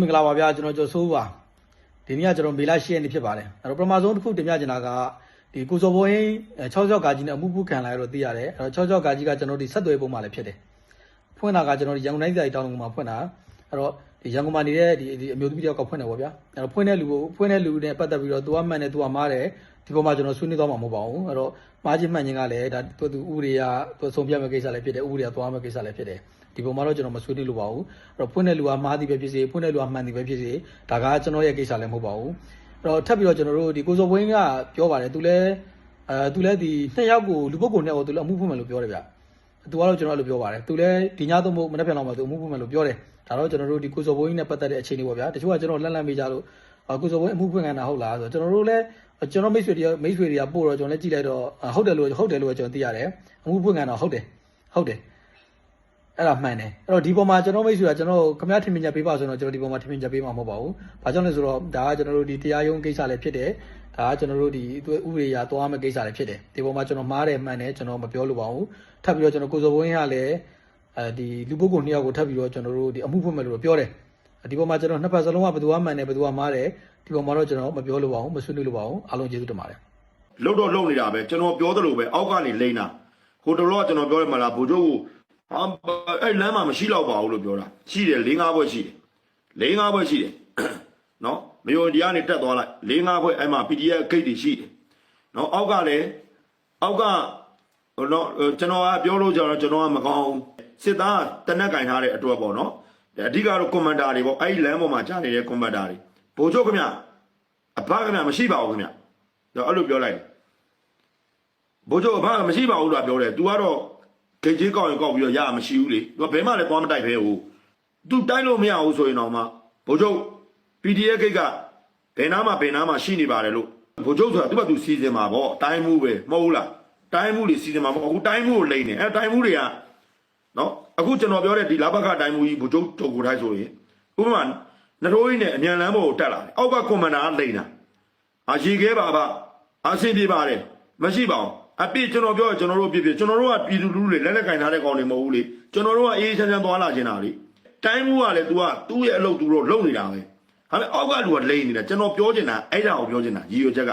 မင်္ဂလာပါဗျာကျွန်တော်ကျော်စိုးပါဒီနေ့ကကျွန်တော်မေလ10ရက်နေ့ဖြစ်ပါတယ်အဲ့တော့ပထမဆုံးတစ်ခုတင်ပြချင်တာကဒီကိုစော်ဘိုးရင်6ကြောက်ကကြီးနဲ့အမှုပုခံလာရတော့သိရတယ်အဲ့တော့6ကြောက်ကကြီးကကျွန်တော်ဒီဆက်သွယ်ပုံမှလည်းဖြစ်တယ်ဖွင့်တာကကျွန်တော်ဒီရန်ကုန်တိုင်းစာကြီးတောင်းလုံးမှာဖွင့်တာအဲ့တော့ဒီ ရန်ကုန်မှာနေတဲ့ဒီဒီအမျိုးသမီးတယောက်ကဖွင့်တယ်ပေါ့ဗျာအဲ့တော့ဖွင့်တဲ့လူကိုဖွင့်တဲ့လူနဲ့ပတ်သက်ပြီးတော့သူကမှန်တယ်သူကမားတယ်ဒီပုံမှာကျွန်တော်ဆွေးနွေးသွားမှာမဟုတ်ပါဘူးအဲ့တော့မားချင်းမှန်ချင်းကလည်းဒါသူသူဥရိယသူဆုံးဖြတ်မဲ့ကိစ္စလည်းဖြစ်တယ်ဥရိယသွားမဲ့ကိစ္စလည်းဖြစ်တယ်ဒီပုံမှာတော့ကျွန်တော်မဆွေးနွေးလို့ပါဘူးအဲ့တော့ဖွင့်တဲ့လူကမှားသည်ပဲဖြစ်စေဖွင့်တဲ့လူကမှန်သည်ပဲဖြစ်စေဒါကကျွန်တော်ရဲ့ကိစ္စလည်းမဟုတ်ပါဘူးအဲ့တော့ထပ်ပြီးတော့ကျွန်တော်တို့ဒီကိုစောဘွင်းကပြောပါတယ်သူလည်းအဲသူလည်းဒီနှစ်ယောက်ကိုလူပုဂ္ဂိုလ်နှစ်ယောက်ကိုသူလည်းအမှုဖွင့်မယ်လို့ပြောတယ်ဗျ သူကတော့ကျွန်တော်အဲ့လိုပြောပါတယ်သူလည်းဒီညသုံးဖို့မနေ့ပြန်တော့မှသူအမှုဖွင့်မယ်လို့ပြောတယ်ဒါတော့ကျွန်တော်တို့ဒီကိုစောဘွင်းနဲ့ပတ်သက်တဲ့အခြေအနေပေါ့ဗျာတချို့ကကျွန်တော်လှမ်းလှမ်းမေးကြလို့ကိုစောဘွင်းအမှုဖွင့်ခံတာဟုတ်လားဆိုတော့ကျွန်တော်တို့လည်းကျွန်တော်မိတ်ဆွေတွေမိတ်ဆွေတွေကပို့တော့ကျွန်တော်လည်းကြည့်လိုက်တော့ဟုတ်တယ်လို့ဟုတ်တယ်လို့ကျွန်တော်သိရတယ်အမှုဖွင့်ခံတာဟုတ်တယ်ဟုတ်တယ်အဲ့ဒါမှန်တယ်အဲ့တော့ဒီပေါ်မှာကျွန်တော်မိတ်ဆွေကကျွန်တော်ခမရထင်မြင်ချက်ပေးပါဆိုတော့ကျွန်တော်ဒီပေါ်မှာထင်မြင်ချက်ပေးမှာမဟုတ်ပါဘူး။ဘာကြောင့်လဲဆိုတော့ဒါကကျွန်တော်တို့ဒီတရားရုံးကိစ္စလည်းဖြစ်တယ်။ ဒါကကျွန်တော်တို့ဒီဥပဒေအရသွားမယ့်ကိစ္စလည်းဖြစ်တယ်။ဒီပေါ်မှာကျွန်တော်မှားတယ်မှန်တယ်ကျွန်တော်မပြောလို့ပါဘူး။ထပ်ပြီးတော့ကျွန်တော်ကိုစောဘဝင်းကလည်းအဲဒီလူပုဂ္ဂိုလ်နှစ်ယောက်ကိုထပ်ပြီးတော့ကျွန်တော်တို့ဒီအမှုဖွင့်မယ်လို့ပြောတယ်။ဒီပေါ်မှာကျွန်တော်နှစ်ဖက်စလုံးကဘယ်သူကမှန်တယ်ဘယ်သူကမှားတယ်ဒီပေါ်မှာတော့ကျွန်တော်မပြောလို့ပါဘူးမဆွေးနွေးလို့ပါဘူးအားလုံးကျေးဇူးတင်ပါတယ်။လုတ်တော့လုတ်နေတာပဲကျွန်တော်ပြောသလိုပဲအောက်ကနေလိမ့်တာဟိုတလောကကျွန်တော်ပြောရမှာလားဘိုလ်ချုပ်ကိုဟာအဲ့လမ်းမှာမရှိတော့ပါဘူးလို့ပြောတာရှိတယ်၄၅ဘွဲ့ရှိတယ်၄၅ဘွဲ့ရှိတယ်နော် မယုံတရားနဲ့တက်သွားလိုက်၄၅ဘွဲ့အဲ့မှာ PDF ဂိတ်တွေရှိတယ်နော်အောက်ကလည်းအောက်ကဟိုနော်ကျွန်တော်ကပြောလို့ကြတော့ကျွန်တော်ကမကောင်းစစ်သားတနက်ကင်ထားတဲ့အတွက်ပေါ့နော်အဓိကတော့ကွန်မန်ဒါတွေပေါ့အဲ့ဒီလမ်းပေါ်မှာကြားနေတဲ့ကွန်မန်ဒါတွေဘိုလ်ချုပ်ခင်ဗျအဘခင်ဗျမရှိပါဘူးခင်ဗျတော့အဲ့လိုပြောလိုက်တယ် ဘိုးချုပ်အဖကမရှိပါဘူးလို့ပြောတယ်။ तू ကတော့ဂိတ်ကြီးကောက်ရင်ကောက်ပြီးတော့ရမရှိဘူးလေ။ तू ကဘယ်မှလည်းသွားမတိုက်ပဲဟို။ तू တိုက်လို့မရဘူးဆိုရင်တော့မှဘိုးချုပ် PDF ဂိတ်ကဘယ်နားမှာဘယ်နားမှာရှိနေပါတယ်လို့ဘိုးချုပ်ဆိုတာသူ့ဘာသူစီစဉ်မှာပေါ့။တိုင်းမှုပဲမဟုတ်ဘူးလား။တိုင်းမှုတွေစီစဉ်မှာပေါ့။အခုတိုင်းမှုကိုလိမ့်နေ။အဲတိုင်းမှုတွေကနော်အခုကျွန်တော်ပြောတဲ့ဒီလာဘကတိုင်းမှုကြီးဘိုးချုပ်တုတ်ကိုထိုက်ဆိုရင်ဥပမာနထိုးကြီးနဲ့အမြန်လမ်းပေါ်ကိုတက်လာတယ်။အောက်ကကွန်မန်ဒါကလိမ့်တာ။အာရှိခဲပါပါအဆင်ပြေပါတယ်မရှိပါဘူးအပြစ်ကျွန်တော်ပြောရင်ကျွန်တော်တို့ပြစ်ပြကျွန်တော်တို့ကပြည်သူလူထုတွေလက်လက်ကင်ထားတဲ့ကောင်တွေမဟုတ်ဘူးလေကျွန်တော်တို့ကအေးအေးချမ်းချမ်းသွားလာခြင်းတာလေတိုင်းမှုကလည်း तू ကသူ့ရဲ့အလုပ်သူတို့လုပ်နေတာပဲ ဒါပေမဲ့အောက်ကလူကလိမ့်နေတာကျွန်တော်ပြောချင်တာအဲ့ဒါကိုပြောချင်တာရည်ရွယ်ချက်က